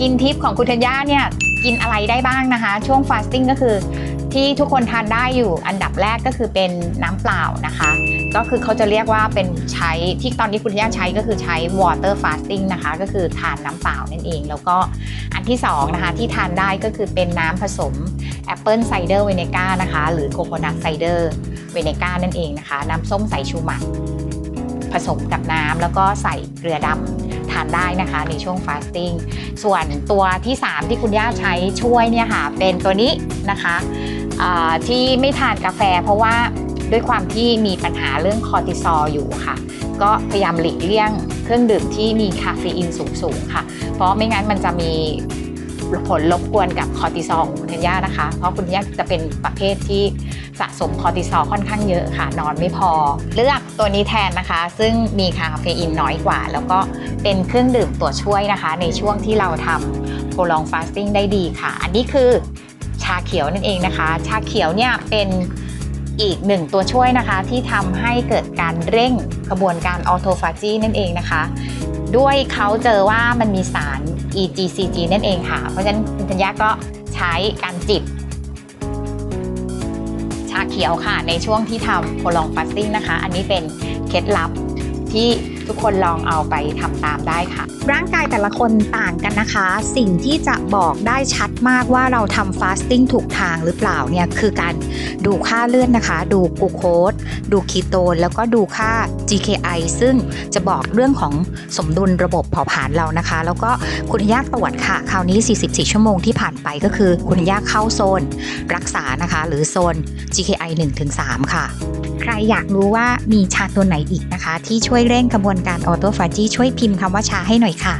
กินทิปของคุณธัญญาเนี่ยกินอะไรได้บ้างนะคะ ช่วงฟาสติ้งก็คือ ที่ทุกคนทานได้อยู่อันดับแรกก็คือเป็นน้ำเปล่านะคะ ก็คือเขาจะเรียกว่าเป็นใช้ที่ตอนนี้คุณธัญญาใช้ก็คือใช้ water fasting นะคะ ก็คือทานน้ำเปล่านั่นเอง แล้วก็อันที่สองนะคะที่ทานได้ก็คือเป็นน้ำผสมแอปเปิลไซเดอร์เวเนก้านะคะ หรือโคโคนัทไซเดอร์เวเนก้านั่นเองนะคะ น้ำส้มสายชูหมักผสมกับน้ำแล้วก็ใส่เกลือดำ ทานได้นะคะในช่วงฟาสติ้งส่วนตัวที่ 3 ที่คุณย่าใช้ช่วยเนี่ยค่ะเป็นตัวนี้นะคะที่ไม่ทานกาแฟเพราะว่าด้วยความที่มีปัญหาเรื่องคอร์ติซอลอยู่ค่ะ ก็พยายามหลีกเลี่ยงเครื่องดื่มที่มีคาเฟอีนสูงๆค่ะ เพราะไม่งั้นมันจะมี ผลรบกวนกับคอร์ติซอลของคุณธัญญานะคะ เพราะคุณธัญญาจะเป็นประเภทที่สะสมคอร์ติซอลค่อนข้างเยอะค่ะ นอนไม่พอ เลือกตัวนี้แทนนะคะ ซึ่งมีคาเฟอีนน้อยกว่า แล้วก็เป็นเครื่องดื่มตัวช่วยนะคะ ในช่วงที่เราทำ prolong fasting ได้ดีค่ะ อันนี้คือชาเขียวนั่นเองนะคะ ชาเขียวเนี่ยเป็นอีกหนึ่งตัวช่วยนะคะที่ทำให้เกิดการเร่งกระบวนการออโตฟาจีนั่นเองนะคะ ด้วยเขาเจอว่ามันมีสาร EGCG นั่นเองค่ะ เพราะฉะนั้นคุณธัญญาก็ใช้การจิบชาเขียวค่ะ ในช่วงที่ทำโพลอนฟัซซิ่งนะคะ อันนี้เป็นเคล็ดลับ ที่ทุกคนลองเอาไปทำตามได้ค่ะ ร่างกายแต่ละคนต่างกันนะคะ สิ่งที่จะบอกได้ชัดมากว่าเราทำฟาสติ้งถูกทางหรือเปล่าเนี่ยคือการดูค่าเลือดนะคะ ดูกูโคสดูคีโตน แล้วก็ดูค่า GKI ซึ่งจะบอกเรื่องของสมดุลระบบเผาผลาญเรานะคะ แล้วก็คุณย่าตรวจค่ะ คราวนี้ 44 ชั่วโมงที่ผ่านไปก็คือคุณย่าเข้าโซน รักษานะคะ หรือโซน GKI 1-3 ค่ะ ใครอยากรู้ว่ามีชาตัวไหนอีกนะคะ ที่ช่วยวยเร่งกระบวนการออโตฟาจีช่วยพิมพ์คำว่าชาให้หน่อยค่ะ